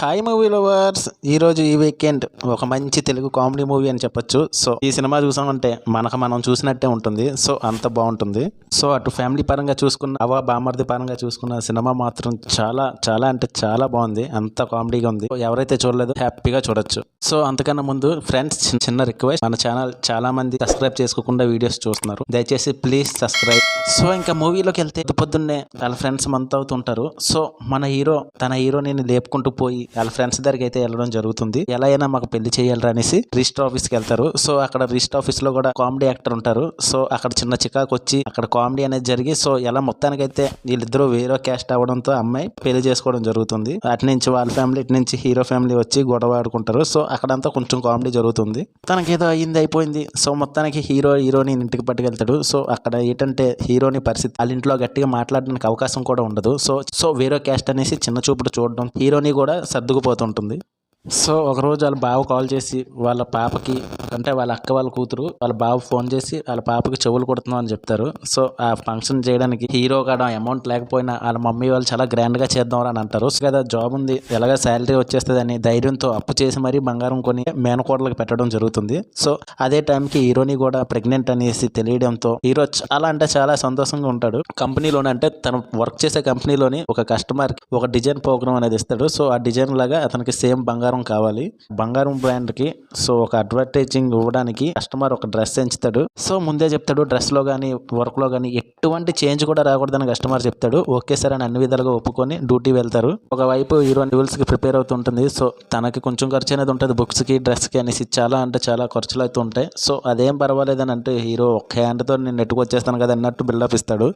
Hi movie lovers ఈరోజు ఈ weekend ఒక మంచి తెలుగు కామెడీ మూవీ అని చెప్పొచ్చు. సో ఈ సినిమా చూసామంటే మనకు మనం చూసినట్టే ఉంటుంది. సో అంత బాగుంటుంది. సో అటు ఫ్యామిలీ పరంగా చూసుకున్న అవ బామర్ది పరంగా చూసుకున్న సినిమా మాత్రం చాలా చాలా అంటే చాలా బాగుంది. అంత కామెడీగా ఉంది. ఎవరైతే చూడలేదో హ్యాపీగా చూడొచ్చు. సో అంతకన్నా ముందు ఫ్రెండ్స్ చిన్న రిక్వెస్ట్ మన ఛానల్ చాలా మంది సబ్స్క్రైబ్ చేసుకోకుండా వీడియోస్ చూస్తున్నారు. దయచేసి ప్లీజ్ సబ్స్క్రైబ్ సో ఇంకా మూవీలోకి వెళ్తే పొద్దున్నే వాళ్ళ ఫ్రెండ్స్ మంత్ అవుతుంటారు. సో మన హీరో తన హీరోని లేపుకుంటూ పోయి వాళ్ళ ఫ్రెండ్స్ దగ్గరికి అయితే వెళ్ళడం జరుగుతుంది. ఎలా అయినా మాకు పెళ్ళి చేయాలరా అనేసి రిజిస్టర్ ఆఫీస్కి వెళ్తారు. సో అక్కడ రిజిస్టర్ ఆఫీస్లో కూడా కామెడీ యాక్టర్ ఉంటారు. సో అక్కడ చిన్న చికాకు వచ్చి అక్కడ కామెడీ అనేది జరిగి సో ఎలా మొత్తానికైతే వీళ్ళిద్దరూ వేరే క్యాస్ట్ అవడంతో అమ్మాయి పెళ్ళి చేసుకోవడం జరుగుతుంది. అటు నుంచి వాళ్ళ ఫ్యామిలీ ఇటు నుంచి హీరో ఫ్యామిలీ వచ్చి గొడవ ఆడుకుంటారు. సో అక్కడంతా కొంచెం కామెడీ జరుగుతుంది. తనకి ఏదో అయ్యింది అయిపోయింది. సో మొత్తానికి హీరో హీరోని ఇంటికి పట్టుకెళ్తాడు. సో అక్కడ ఏంటంటే హీరోని పరిస్థితి వాళ్ళ ఇంట్లో గట్టిగా మాట్లాడడానికి అవకాశం కూడా ఉండదు. సో సో వేరే క్యాస్ట్ అనేసి చిన్న చూపుడు చూడడం హీరోని కూడా సర్దుకుపోతుంటుంది. సో ఒకరోజు వాళ్ళ బావ కాల్ చేసి వాళ్ళ పాపకి అంటే వాళ్ళ అక్క వాళ్ళ కూతురు వాళ్ళ బాబు ఫోన్ చేసి వాళ్ళ పాపకి చెవులు కొడుతున్నాం అని చెప్తారు. సో ఆ ఫంక్షన్ చేయడానికి హీరో కాడ అమౌంట్ లేకపోయినా వాళ్ళ మమ్మీ వాళ్ళు చాలా గ్రాండ్గా చేద్దాం అని అంటారు. సో కదా జాబ్ ఉంది ఎలాగ శాలరీ వచ్చేస్తుంది అని ధైర్యంతో అప్పు చేసి మరీ బంగారం కొని మేనకోడలకు పెట్టడం జరుగుతుంది. సో అదే టైంకి హీరోని కూడా ప్రెగ్నెంట్ అనేసి తెలియడంతో హీరో చాలా అంటే చాలా సంతోషంగా ఉంటాడు. కంపెనీలోనే అంటే తను వర్క్ చేసే కంపెనీలోని ఒక కస్టమర్ ఒక డిజైన్ ప్రోగ్రామ్ అనేది ఇస్తాడు. సో ఆ డిజైన్ లాగా అతనికి సేమ్ బంగారం కావాలి. బంగారం బ్రాండ్కి సో ఒక అడ్వర్టైజింగ్ ఇవ్వడానికి కస్టమర్ ఒక డ్రెస్ ఎంచుతాడు. సో ముందే చెప్తాడు డ్రెస్లో కానీ వర్క్లో కానీ ఎటువంటి చేంజ్ కూడా రాకూడదని కస్టమర్ చెప్తాడు. ఓకే సార్ అని అన్ని విధాలుగా ఒప్పుకొని డ్యూటీ వెళ్తారు. ఒకవైపు హీరో డ్యూల్స్కి ప్రిపేర్ అవుతుంటుంది. సో తనకి కొంచెం ఖర్చు అనేది ఉంటుంది. బుక్స్కి డ్రెస్కి అనేసి చాలా అంటే చాలా ఖర్చులు అవుతుంటాయి. సో అదేం పర్వాలేదని అంటే హీరో ఒక హ్యాండ్తో నేను నెట్టుకొచ్చేస్తాను కదా అన్నట్టు బిల్డప్ ఇస్తాడు.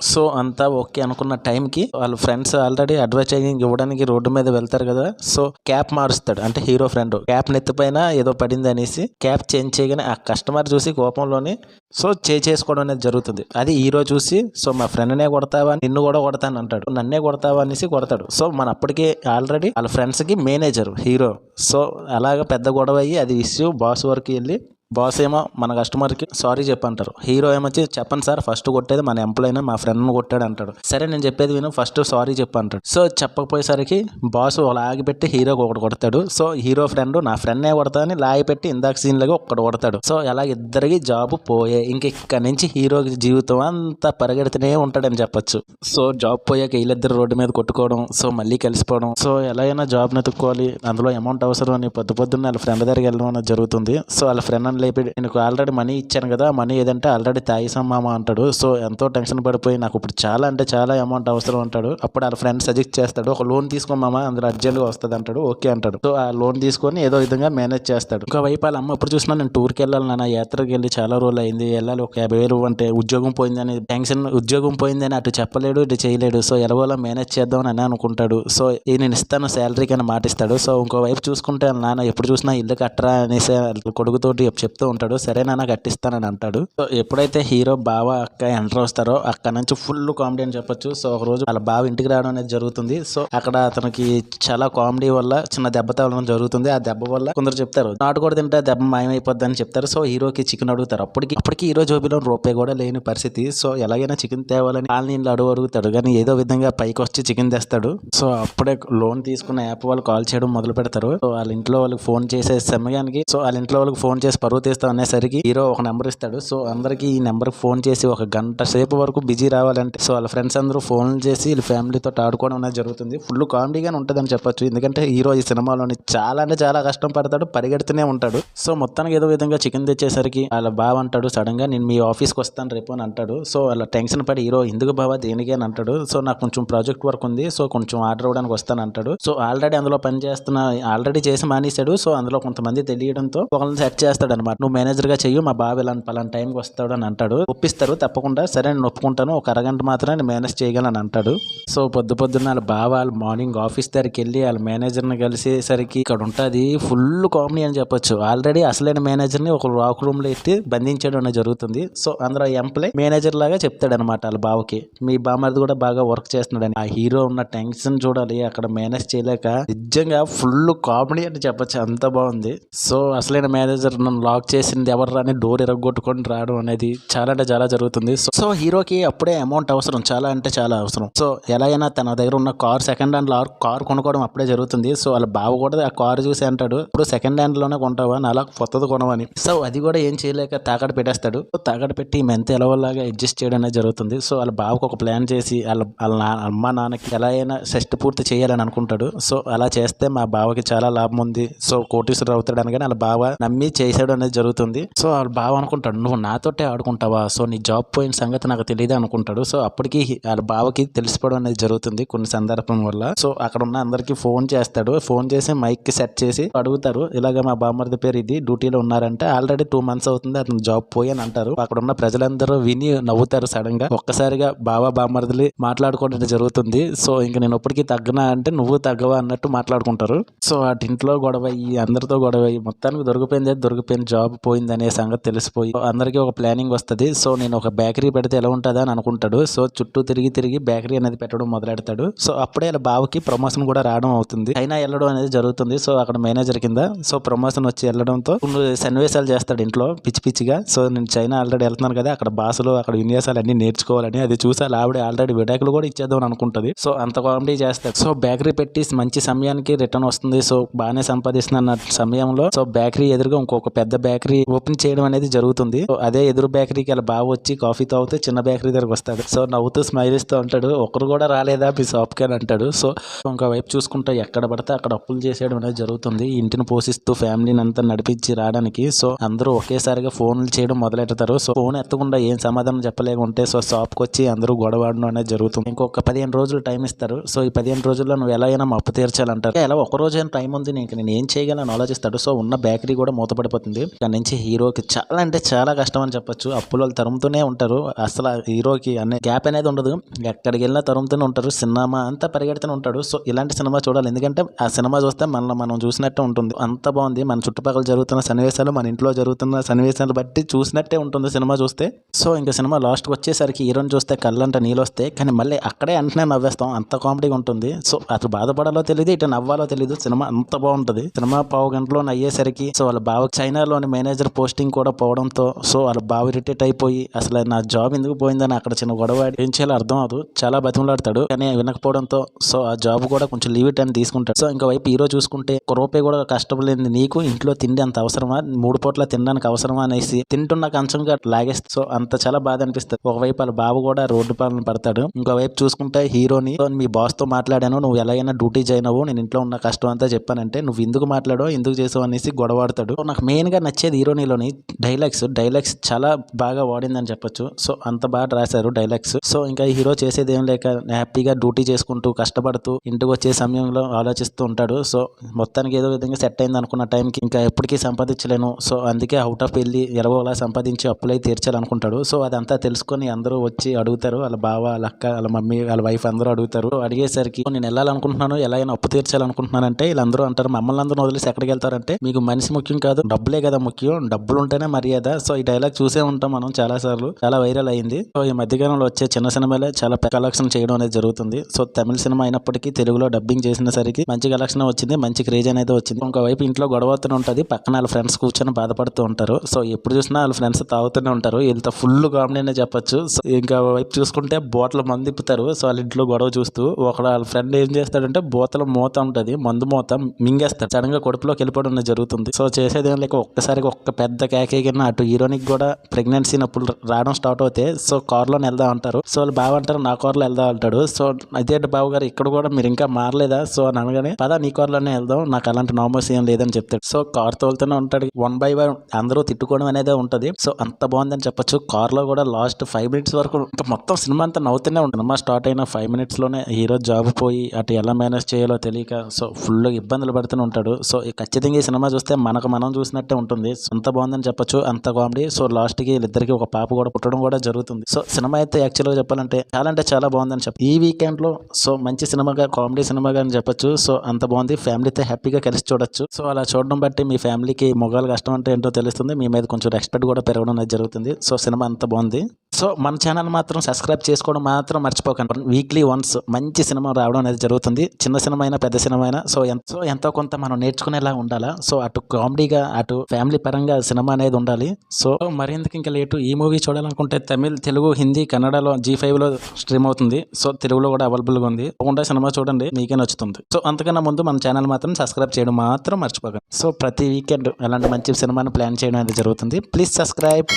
సో అంతా ఓకే అనుకున్న టైంకి వాళ్ళ ఫ్రెండ్స్ ఆల్రెడీ అడ్వర్టైజింగ్ ఇవ్వడానికి రోడ్డు మీద వెళ్తారు కదా. సో క్యాప్ మారుస్తాడు. అంటే హీరో ఫ్రెండ్. క్యాప్ నెత్తిపైన ఏదో పడింది అనేసి క్యాప్ చేంజ్ చేయగానే ఆ కస్టమర్ చూసి కోపంలోని సో చే చేసుకోవడం అనేది జరుగుతుంది. అది హీరో చూసి సో మా ఫ్రెండ్నే కొడతావా? నిన్ను కూడా కొడతాను అంటాడు. నన్నే కొడతావా? అనేసి కొడతాడు. సో మన అప్పటికే ఆల్రెడీ వాళ్ళ ఫ్రెండ్స్కి మేనేజర్ హీరో. సో అలాగ పెద్ద గొడవ అయ్యి అది ఇష్యూ బాస్ వరకు వెళ్ళి బాస్ ఏమో మన కస్టమర్కి సారీ చెప్పంటారు. హీరో ఏమొచ్చి చెప్పండి సార్ ఫస్ట్ కొట్టేది మన ఎంప్లాయీనే మా ఫ్రెండ్ని కొట్టాడు అంటాడు. సరే నేను చెప్పేది విను ఫస్ట్ సారీ చెప్పంటాడు. సో చెప్పకపోయేసరికి బాస్ లాగిపెట్టి హీరోకి ఒకటి కొడతాడు. సో హీరో ఫ్రెండ్ నా ఫ్రెండ్నే కొడతా అని లాగిపెట్టి ఇందాక సీన్ లాగా ఒక్కడు కొడతాడు. సో అలా ఇద్దరికి జాబ్ పోయే ఇంక ఇక్కడ నుంచి హీరోకి జీవితం అంతా పరిగెడుతూనే ఉంటాడని చెప్పొచ్చు. సో జాబ్ పోయాక వీళ్ళిద్దరు రోడ్డు మీద కొట్టుకోవడం సో మళ్ళీ కలిసిపోవడం. సో ఎలా అయినా జాబ్ నెతుక్కోవాలి అందులో అమౌంట్ అవసరం అని పొద్దు పొద్దున్న వాళ్ళ ఫ్రెండ్ దగ్గరికి వెళ్ళడం అనేది జరుగుతుంది. సో వాళ్ళ ఫ్రెండ్ అని లేపి నీకు ఆల్రెడీ మనీ ఇచ్చాను కదా మనీ ఏదంటే ఆల్రెడీ తాగిసాం మామ అంటాడు. సో ఎంతో టెన్షన్ పడిపోయి నాకు ఇప్పుడు చాలా అంటే చాలా అమౌంట్ అవసరం అంటాడు. అప్పుడు వాళ్ళ ఫ్రెండ్ సజెస్ట్ చేస్తాడు. ఒక లోన్ తీసుకో మామ అందులో అర్జెంట్గా వస్తుంది అంటాడు. ఓకే అంటాడు. సో ఆ లోన్ తీసుకొని ఏదో విధంగా మేనేజ్ చేస్తాడు. ఒక వైపు వాళ్ళ అమ్మ ఇప్పుడు చూసినా నేను టూర్కి వెళ్ళాలి నాన్న యాత్రకి వెళ్ళి చాలా రోజులు అయింది వెళ్ళాలి ఒక యాభై వేలు అంటే ఉద్యోగం పోయిందని టెన్షన్ ఉద్యోగం పోయిందని అటు చెప్పలేడు ఇటు చేయలేడు. సో ఎలాగోలా మేనేజ్ చేద్దామని అని అనుకుంటాడు. సో ఈ నేను ఇస్తాను శాలరీకి అని మాటిస్తాడు. సో ఇంకో వైపు చూసుకుంటే నాన్న ఎప్పుడు చూసినా ఇల్లు కట్టరా అనేసి వాళ్ళ కొడుకుతోటి చెప్తూ ఉంటాడు సరే నాన్న కట్టిస్తానని అంటాడు. సో ఎప్పుడైతే హీరో బావ అక్క ఎంటర్ వస్తారో అక్కడ నుంచి ఫుల్ కామెడీ అని చెప్పొచ్చు. సో ఒక రోజు వాళ్ళ బావ ఇంటికి రావడం అనేది జరుగుతుంది. సో అక్కడ అతనికి చాలా కామెడీ వల్ల చిన్న దెబ్బ తగలడం జరుగుతుంది. ఆ దెబ్బ వల్ల కొందరు చెప్తారు నాటు కూడా తింటే దెబ్బ మాయమైపోద్ది అని చెప్తారు. సో హీరోకి చికెన్ అడుగుతారు. అప్పటికి అప్పటికి హీరో జోబిలో రూపాయి కూడా లేని పరిస్థితి. సో ఎలాగైనా చికెన్ తేవాలని వాళ్ళని అడుగు అడుగుతాడు. కానీ ఏదో విధంగా పైకి వచ్చి చికెన్ తెస్తాడు. సో అప్పుడే లోన్ తీసుకున్న యాప్ వాళ్ళు కాల్ చేయడం మొదలు పెడతారు సో వాళ్ళ ఇంట్లో వాళ్ళకి ఫోన్ చేసే సమయానికి సో వాళ్ళ ఇంట్లో వాళ్ళకి ఫోన్ చేసి పరువు తీస్తాం అనేసరికి హీరో ఒక నెంబర్ ఇస్తాడు. సో అందరికి ఈ నెంబర్ ఫోన్ చేసి ఒక గంట సేపు వరకు బిజీ రావాలంటే సో వాళ్ళ ఫ్రెండ్స్ అందరూ ఫోన్ చేసి వీళ్ళ ఫ్యామిలీతో ఆడుకోవడం అనేది జరుగుతుంది. ఫుల్ కామెడీగానే ఉంటుందని చెప్పొచ్చు. ఎందుకంటే హీరో ఈ సినిమాలోని చాలా అంటే చాలా కష్టం పడతాడు పరిగెడుతూనే ఉంటాడు. సో మొత్తానికి ఏదో విధంగా చికెన్ తెచ్చేసరికి వాళ్ళ బావ అంటాడు సడన్గా నేను మీ ఆఫీస్కి వస్తాను రేపు అని అంటాడు. సో వాళ్ళ టెన్షన్ పడి హీరో ఎందుకు బావా దేనికి అని అంటాడు. సో నాకు కొంచెం ప్రాజెక్ట్ వర్క్ ఉంది సో కొంచెం ఆర్డర్ అవ్వడానికి వస్తాను అంటాడు. సో ఆల్రెడీ అందులో పని చేస్తున్న ఆల్రెడీ చేసి మానేశాడు. సో అందులో కొంతమంది తెలియడంతో ఒకళ్ళని సెట్ చేస్తాడు అనమాట. నువ్వు మేనేజర్గా చెయ్యి మా బావ ఇలా పలానా టైంకి వస్తాడు అని అంటాడు. ఒప్పిస్తారు తప్పకుండా. సరే నేను ఒప్పుకుంటాను. ఒక అరగంట మాత్రమే నేను మేనేజ్ చేయగలను అంటాడు. సో పొద్దు పొద్దున్న వాళ్ళ బావ వాళ్ళ మార్నింగ్ ఆఫీస్ దగ్గరికి వెళ్ళి వాళ్ళ మేనేజర్ని కలిసేసరికి ఇక్కడ ఉంటుంది ఫుల్ కామెడీ అని చెప్పొచ్చు. ఆల్రెడీ అసలైన మేనేజర్ని ఒక రాక్ రూమ్లో ఎత్తి బంధించడం అనేది జరుగుతుంది. సో అందులో ఎంప్లాయ్ మేనేజర్ లాగా చెప్తాడు అనమాట వాళ్ళ బావకి. మీ బామ్మది కూడా బాగా వర్క్ చేస్తున్నాడని. ఆ హీరో ఉన్న టెన్షన్ చూడాలి. అక్కడ మేనేజ్ చేయలేక నిజంగా ఫుల్ కామెడీ అని చెప్పొచ్చు. అంత బాగుంది. సో అసలైన మేనేజర్ నన్ను లాక్ చేసింది ఎవరు అని డోర్ ఇరగొట్టుకొని రావడం అనేది చాలా అంటే చాలా జరుగుతుంది. సో సో హీరోకి అప్పుడే అమౌంట్ అవసరం. చాలా అంటే చాలా అవసరం. సో ఎలా అయినా తన దగ్గర ఉన్న కార్ సెకండ్ హ్యాండ్ కార్ కొనుక్కోవడం అప్పుడే జరుగుతుంది. సో వాళ్ళ బావ కూడా ఆ కార్ చూసి అంటాడు ఇప్పుడు సెకండ్ హ్యాండ్లోనే కొంటావా? నా అలా కొత్తది కొనవని. సో అది కూడా ఏం చేయలేక తాకట్టు పెట్టేస్తాడు. సో తాకట్టు పెట్టి మెంత ఎలవల్లాగా అడ్జస్ట్ చేయడం అనేది జరుగుతుంది. సో వాళ్ళ బావకు ఒక ప్లాన్ చేసి వాళ్ళ వాళ్ళ నా- అమ్మ నాన్నకి ఎలా అయినా షష్టి పూర్తి చేయాలని అనుకుంటాడు. సో అలా చేస్తే మా బావకి చాలా లాభం ఉంది. సో కోటీశ్వరుడు అవుతాడు అనగానే వాళ్ళ బావ నమ్మి చేశాడు అనేది జరుగుతుంది. సో వాళ్ళు బావ అనుకుంటాడు నువ్వు నాతోటే ఆడుకుంటావా? సో నీ జాబ్ పోయిన సంగతి నాకు తెలియదు అనుకుంటాడు. సో అప్పటికి వాళ్ళ బావకి తెలిసిపోవడం అనేది జరుగుతుంది కొన్ని సందర్భం వల్ల. సో అక్కడ ఉన్న అందరికి ఫోన్ చేస్తాడు. ఫోన్ చేసి మైక్కి సెట్ చేసి అడుగుతారు. ఇలాగ మా బామ్మర్ది పేరు ఇది డ్యూటీలో ఉన్నారంటే ఆల్రెడీ టూ మంత్స్ అవుతుంది అతను జాబ్ పోయి అని అంటారు. అక్కడ ఉన్న ప్రజలందరూ విని నవ్వుతారు సడన్గా. ఒక్కసారిగా బావ బామ్మర్దిలి మాట్లాడుకోవడం జరుగుతుంది. సో ఇంక నేను ఇప్పటికీ తగ్గనా అంటే నువ్వు తగ్గవా అన్నట్టు మాట్లాడుకుంటారు. సో అటు ఇంట్లో గొడవ అయ్యి అందరితో గొడవ అయ్యి మొత్తానికి దొరికిపోయింది దొరికిపోయింది జాబ్ పోయిందనే సంగతి తెలిసిపోయి అందరికీ ఒక ప్లానింగ్ వస్తుంది. సో నేను ఒక బేకరీ పెడితే ఎలా ఉంటుందా అని అనుకుంటాడు. సో చుట్టూ తిరిగి తిరిగి బేకరీ అనేది పెట్టడం మొదలెడతాడు. సో అప్పుడే వాళ్ళ బావకి ప్రమోషన్ కూడా రావడం అవుతుంది. అయినా వెళ్ళడం అనేది జరుగుతుంది. సో అక్కడ మేనేజర్ కింద సో ప్రమోషన్ వచ్చి వెళ్ళడంతో సన్నివేశాలు చేస్తాడు ఇంట్లో పిచ్చి పిచ్చిగా. సో నేను చైనా ఆల్రెడీ వెళ్తున్నాను కదా అక్కడ భాషలు అక్కడ విన్యాసాలు అన్ని నేర్చుకోవాలని అది చూసా ఆవిడ ఆల్రెడీ విడాకులు కూడా ఇచ్చేద్దాం అనుకుంటుంది. సో అంత కామెడీ చేస్తాడు. సో బేకరీ పెట్టి మంచి సమయానికి రిటర్న్ వస్తుంది. సో బాగానే సంపాదిస్తున్న సమయంలో సో బేకరీ ఎదురుగా ఇంకొక పెద్ద బేకరీ ఓపెన్ చేయడం అనేది జరుగుతుంది. అదే ఎదురు బేకరీకి అలా బాగా వచ్చి కాఫీ తాగితే చిన్న బేకరీ దగ్గరకు వస్తాడు. సో నవ్వుతూ స్మైల్ ఇస్తూ ఉంటాడు ఒకరు కూడా రాలేదా? మీ షాప్కి అని అంటాడు. సో ఇంకో వైపు చూసుకుంటే ఎక్కడ పడితే అక్కడ అప్పులు చేసేయడం అనేది జరుగుతుంది. ఇంటిని పోషిస్తూ ఫ్యామిలీని అంతా నడిపించి రావడానికి. సో అందరూ ఒకేసారిగా ఫోన్లు చేయడం మొదలెడతారు. సో ఫోన్ ఎత్తకుండా ఏం సమాధానం చెప్పలేకుంటే సో షాప్కి వచ్చి అందరూ గొడవడడం అనేది జరుగుతుంది. ఇంకొక పదిహేను రోజులు టైం ఇస్తారు. సో ఈ పదిహేను రోజుల్లో నువ్వు ఎలా అయినా మా అప్పు తీర్చాలంటారు. ఎలా? ఒక రోజు అయినా టైం ఉంది నేను ఏం చేయగలను ఆలోచిస్తాడు. సో ఉన్న బేకరీ కూడా మూతపడిపోతుంది. ఇక్కడ నుంచి హీరోకి చాలా అంటే చాలా కష్టం అని చెప్పొచ్చు. అప్పులు వాళ్ళు తరుముతూనే ఉంటారు. అసలు హీరోకి అనే గ్యాప్ అనేది ఉండదు. ఎక్కడికి వెళ్ళినా తరుముతూనే ఉంటారు. సినిమా అంతా పరిగెడుతూనే ఉంటాడు. సో ఇలాంటి సినిమా చూడాలి. ఎందుకంటే ఆ సినిమా చూస్తే మనల్ని మనం చూసినట్టే ఉంటుంది. అంత బాగుంది. మన చుట్టుపక్కల జరుగుతున్న సన్నివేశాలు మన ఇంట్లో జరుగుతున్న సన్నివేశాలు బట్టి చూసినట్టే ఉంటుంది సినిమా చూస్తే. సో ఇంకా సినిమా లాస్ట్కి వచ్చేసరికి హీరోని చూస్తే కళ్ళంట నీళ్ళు వస్తాయి. కానీ మళ్ళీ అక్కడే అంటనే నవ్వేస్తాం. అంత కామెడీగా ఉంటుంది. సో అటు బాధపడాలో తెలియదు ఇటు నవ్వాలో తెలియదు సినిమా అంత బాగుంటుంది. సినిమా పావు గంటలో అయ్యేసరికి సో వాళ్ళ బావ చైనాలోని మేనేజర్ పోస్టింగ్ కూడా పోవడంతో సో వాళ్ళ బావ రిటైట్ అయిపోయి అసలు నా జాబ్ ఎందుకు పోయిందని అక్కడ చిన్న గొడవ ఏం చేయాలో అర్థం అవదు చాలా బతిమలాడతాడు కానీ వినకపోవడంతో సో ఆ జాబ్ కూడా కొంచెం లీవ్ టైం తీసుకుంటాడు. సో ఇంకా వైపు హీరో చూసుకుంటే ఒక రూపాయి కూడా కష్టపడలేదు నీకు ఇంట్లో తిండి అంత అవసరమా? మూడు పూట్ల తినడానికి అవసరమా అనేసి తింటున్న కంచంగా లాగేస్తే సో అంత చాలా బాధ అనిపిస్తుంది. ఒకవైపు వాళ్ళ బాబు కూడా రోడ్డు పాలన పడతాడు ఇంకోవైపు చూసుకుంటే హీరోని మీ బాస్తో మాట్లాడాను నువ్వు ఎలాగైనా డ్యూటీ జాయిన్ అవ్వు నేను ఇంట్లో ఉన్న కష్టం అంతా చెప్పానంటే నువ్వు ఎందుకు మాట్లాడో ఎందుకు చేసావు అనేసి గొడవాడతాడు నాకు మెయిన్గా నచ్చేది హీరోనీలోని డైలాగ్స్. డైలాగ్స్ చాలా బాగా వాడిందని చెప్పొచ్చు. సో అంత బాగా రాశారు డైలాగ్స్. సో ఇంకా హీరో చేసేది ఏం లేక హ్యాపీగా డ్యూటీ చేసుకుంటూ కష్టపడుతూ ఇంటికి వచ్చే సమయంలో ఆలోచిస్తూ ఉంటాడు. సో మొత్తానికి ఏదో విధంగా సెట్ అయింది అనుకున్న టైంకి ఇంకా ఎప్పటికీ సంపాదించలేను. సో అందుకే అవుట్ ఆఫ్ వెళ్ళి ఎరవోలా సంపాదించి అప్పులై తీర్చాలనుకుంటాడు. సో అదంతా తెలుసుకొని అందరూ వచ్చి అడుగుతారు. వాళ్ళ బావ వాళ్ళ అక్క వాళ్ళ మమ్మీ వాళ్ళ వైఫ్ అందరూ అడుగుతారు. అడిగేసరికి నేను వెళ్ళాలనుకుంటున్నాను ఎలా అయినా అప్పు తీర్చాలనుకుంటున్నానంటే వీళ్ళందరూ అంటారు. మమ్మల్ని అందరూ వదిలేసి ఎక్కడికి వెళ్తారంటే మీకు మనిషి ముఖ్యం కాదు. డబ్బులే కదా ముఖ్యం. డబ్బులు ఉంటేనే మర్యాద. సో ఈ డైలాగ్ చూసే ఉంటాం మనం చాలా సార్లు చాలా వైరల్ అయింది. సో ఈ మధ్యకాలంలో వచ్చే చిన్న సినిమాలే చాలా కలెక్షన్ చేయడం అనేది జరుగుతుంది. సో తమిళ సినిమా అయినప్పటికీ తెలుగులో డబ్బింగ్ చేసిన సరికి మంచి కలెక్షన్ వచ్చింది. మంచి క్రేజ్ అనేది వచ్చింది. ఇంకోవైపు ఇంట్లో గొడవ అవుతూనే ఉంటుంది. పక్కన వాళ్ళ ఫ్రెండ్స్ కూర్చొని బాధపడుతూ ఉంటారు. సో ఎప్పుడు చూసినా వాళ్ళ ఫ్రెండ్స్ తాగుతూనే ఉంటారు. వీళ్ళతో ఫుల్ కామెడీ అనే చెప్పొచ్చు. సో ఇంకా వైపు చూసుకుంటే బోటలు మందు ఇప్పుతారు. సో వాళ్ళ ఇంట్లో గొడవ చూస్తూ ఒక వాళ్ళ ఫ్రెండ్ ఏం చేస్తాడంటే బోతల మూత ఉంటుంది. మందు మూత మింగేస్తాడు. సడన్గా కడుపులోకి వెళ్ళిపోవడం జరుగుతుంది. సో చేసేది ఏం లేక ఒక్కసారిగా ఒక్క పెద్ద కేకే అటు హీరోనికి కూడా ప్రెగ్నెన్సీ నప్పుడు రావడం స్టార్ట్ అవుతాయి సో కార్లో వెళ్దాం అంటారు. సో వాళ్ళు బావ అంటారు నా కార్లో వెళ్దాం అంటాడు. సో అదే బాబు గారు ఇక్కడ కూడా మీరు ఇంకా మారలేదా? సో అని అనగానే పదా నీ కార్లోనే వెళ్దాం నాకు అలాంటి నామోస్ ఏం లేదని చెప్తాడు. సో కార్ తోలుతూనే ఉంటాడు. వన్ బై వన్ అందరూ తిట్టుకోవడం అనేది ఉంటుంది. సో అంత బాగుందని చెప్పొచ్చు. కార్లో కూడా లాస్ట్ ఫైవ్ మినిట్స్ వరకు ఇంకా మొత్తం సినిమా అంతా నవ్వుతూనే ఉంటుంది. సినిమా స్టార్ట్ అయిన ఫైవ్ మినిట్స్లోనే హీరో జాబ్ పోయి అటు ఎలా మేనేజ్ చేయాలో తెలియక సో ఫుల్ ఇబ్బందులు పడుతూనే ఉంటాడు. సో ఈ ఖచ్చితంగా ఈ సినిమా చూస్తే మనకు మనం చూసినట్టే ఉంటుంది. ఉంటుంది. అంత బాగుందని చెప్పొచ్చు అంత కామెడీ. సో లాస్ట్కి వీళ్ళిద్దరికి ఒక పాప కూడా పుట్టడం కూడా జరుగుతుంది. సో సినిమా అయితే యాక్చువల్గా చెప్పాలంటే చాలా అంటే చాలా బాగుందని చెప్పి ఈ వీకెండ్లో సో మంచి సినిమాగా కామెడీ సినిమాగా అని చెప్పొచ్చు. సో అంత బాగుంది. ఫ్యామిలీతో హ్యాపీగా కలిసి చూడొచ్చు. సో అలా చూడడం బట్టి మీ ఫ్యామిలీకి మొగాలు కష్టం అంటే ఏంటో తెలుస్తుంది. మీ మీద కొంచెం రెస్పెక్ట్ కూడా పెరగడం అనేది జరుగుతుంది. సో సినిమా అంత బాగుంది. సో మన ఛానల్ మాత్రం సబ్స్క్రైబ్ చేసుకోవడం మాత్రం మర్చిపోకండి. వీక్లీ వన్స్ మంచి సినిమా రావడం అనేది జరుగుతుంది. చిన్న సినిమా అయినా పెద్ద సినిమా అయినా సో ఎంత సో ఎంతో కొంత మనం నేర్చుకునేలా ఉండాలా? సో అటు కామెడీగా అటు ఫ్యామిలీ పరంగా సినిమా అనేది ఉండాలి. సో మరింతకి ఇంకా లేటు ఈ మూవీ చూడాలనుకుంటే తమిళ్ తెలుగు హిందీ కన్నడలో జీ లో స్ట్రీమ్ అవుతుంది. సో తెలుగులో కూడా అవైలబుల్గా ఉంది. ఉండే సినిమా చూడండి. మీకే నచ్చుతుంది. సో అంతకన్నా ముందు మన ఛానల్ మాత్రం సబ్స్క్రైబ్ చేయడం మాత్రం మర్చిపోకండి. సో ప్రతి వీకెండ్ ఎలాంటి మంచి సినిమాని ప్లాన్ చేయడం అనేది జరుగుతుంది. Please subscribe.